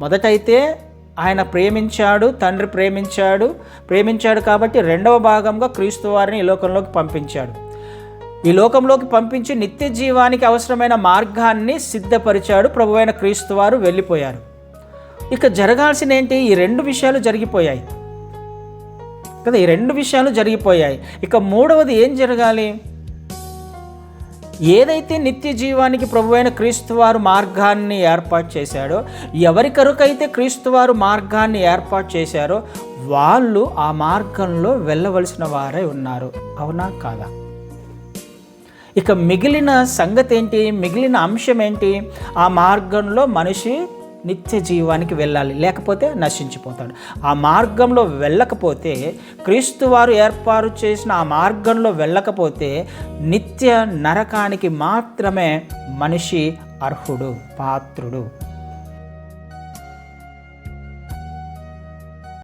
మొదటైతే ఆయన ప్రేమించాడు తండ్రి ప్రేమించాడు ప్రేమించాడు కాబట్టి రెండవ భాగంగా క్రీస్తు వారిని ఈ లోకంలోకి పంపించాడు. ఈ లోకంలోకి పంపించి నిత్య జీవానికి అవసరమైన మార్గాన్ని సిద్ధపరిచాడు ప్రభువైన క్రీస్తు వారు వెళ్ళిపోయారు. ఇక జరగాల్సిన ఏంటి ఈ రెండు విషయాలు జరిగిపోయాయి. కదా ఈ రెండు విషయాలు జరిగిపోయాయి. ఇక మూడవది ఏం జరగాలి? ఏదైతే నిత్య జీవానికి ప్రభువైన క్రీస్తువారు మార్గాన్ని ఏర్పాటు చేశాడో ఎవరి కొరకైతే క్రీస్తువారు మార్గాన్ని ఏర్పాటు చేశారో వాళ్ళు ఆ మార్గంలో వెళ్ళవలసిన వారై ఉన్నారు. అవునా కాదా? ఇక మిగిలిన సంగతి ఏంటి మిగిలిన అంశం ఏంటి? ఆ మార్గంలో మనిషి నిత్య జీవానికి వెళ్ళాలి లేకపోతే నశించిపోతాడు. ఆ మార్గంలో వెళ్ళకపోతే క్రీస్తు వారు ఏర్పాటు చేసిన ఆ మార్గంలో వెళ్ళకపోతే నిత్య నరకానికి మాత్రమే మనిషి అర్హుడు పాత్రుడు.